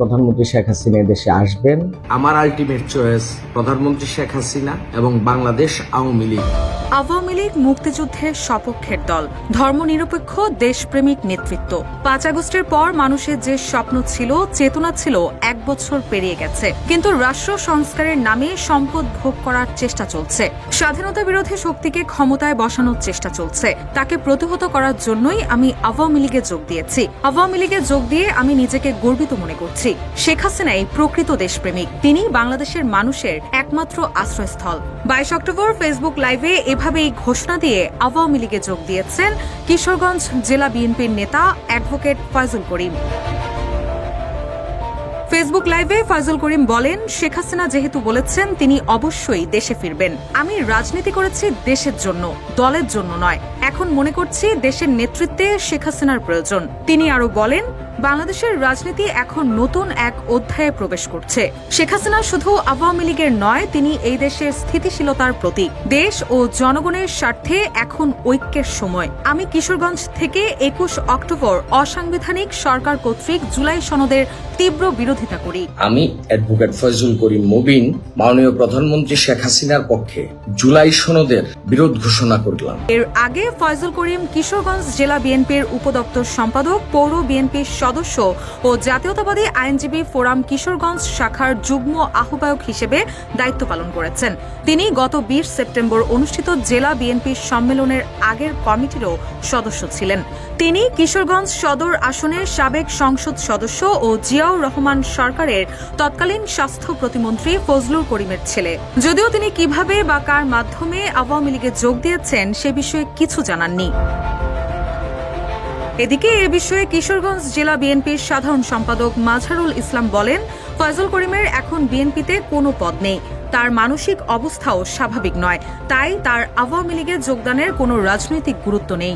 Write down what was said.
প্রধানমন্ত্রী শেখ হাসিনা দেশে আসবেন। আমার আলটিমেট চয়েস প্রধানমন্ত্রী শেখ হাসিনা এবং বাংলাদেশ আওয়ামী লীগ। আওয়ামী লীগ মুক্তিযুদ্ধের সপক্ষের দল। ধর্মনিরপেক্ষ, দেশপ্রেমিক নেতৃত্ব। পাঁচ আগস্টের পর মানুষের যে স্বপ্ন ছিল, চেতনা ছিল, এক বছর পেরিয়ে গেছে। কিন্তু রাষ্ট্র সংস্কারের নামে সম্পদ ভোগ করার চেষ্টা চলছে। স্বাধীনতা বিরোধী শক্তিকে ক্ষমতায় বসানোর চেষ্টা চলছে। তাকে প্রতিহত করার জন্যই আমি আওয়ামী লীগে যোগ দিয়েছি। আওয়ামী লীগে যোগ দিয়ে আমি নিজেকে গর্বিত মনে করছি। শেখ হাসিনাই প্রকৃত দেশপ্রেমিক। তিনি বাংলাদেশের মানুষের একমাত্র আশ্রয়স্থল। বাইশ অক্টোবর ফেসবুক লাইভে এভাবেই ঘোষণা দিয়ে আওয়ামী লীগে যোগ দিয়েছেন কিশোরগঞ্জ জেলা বিএনপির নেতা অ্যাডভোকেট ফয়জুল করিম। ফেসবুক লাইভে ফয়জুল করিম বলেন, শেখ হাসিনা যেহেতু বলেছেন, তিনি অবশ্যই দেশে ফিরবেন। আমি রাজনীতি করেছি দেশের জন্য, দলের জন্য নয়। এখন মনে করছি দেশের নেতৃত্বে শেখ হাসিনার প্রয়োজন। তিনি আরও বলেন বাংলাদেশের রাজনীতি এখন নতুন এক অধ্যায়ে প্রবেশ করছে। শেখ হাসিনা শুধু আওয়ামী লীগের নয় তিনি এই দেশের স্থিতিশীলতার প্রতীক। দেশ ও জনগণের স্বার্থে এখন ঐক্যের সময়। আমি কিশোরগঞ্জ থেকে একুশ অক্টোবর অসাংবিধানিক সরকার কর্তৃক জুলাই সনদের তীব্র বিরোধিতা করি। আমি অ্যাডভোকেট ফয়জুল করিম মুবিন মাননীয় প্রধানমন্ত্রী শেখ হাসিনার পক্ষে জুলাই সনদের বিরোধ ঘোষণা করলাম। এর আগে ফয়জুল করিম কিশোরগঞ্জ জেলা বিএনপির উপদপ্তর সম্পাদক পৌর বিএনপির সদস্য ও জাতীয়তাবাদী আইনজীবী ফোরাম কিশোরগঞ্জ শাখার যুগ্ম আহ্বায়ক হিসেবে দায়িত্ব পালন করেছেন। তিনি গত বিশ সেপ্টেম্বর অনুষ্ঠিত জেলা বিএনপির সম্মেলনের আগের কমিটিরও সদস্য ছিলেন। তিনি কিশোরগঞ্জ সদর আসনের সাবেক সংসদ সদস্য ও জিয়াউর রহমান সরকারের তৎকালীন স্বাস্থ্য প্রতিমন্ত্রী ফজলুর করিমের ছেলে। যদিও তিনি কীভাবে বা কার মাধ্যমে আওয়ামী লীগে যোগ দিয়েছেন সে বিষয়ে কিছু জানাননি। এদিকে এ বিষয়ে কিশোরগঞ্জ জেলা বিএনপির সাধারণ সম্পাদক মাঝারুল ইসলাম বলেন, ফয়জল করিমের এখন বিএনপিতে কোনো পদ নেই। তার মানসিক অবস্থাও স্বাভাবিক নয়। তাই তার আওয়ামী লীগে যোগদানের কোনো রাজনৈতিক গুরুত্ব নেই।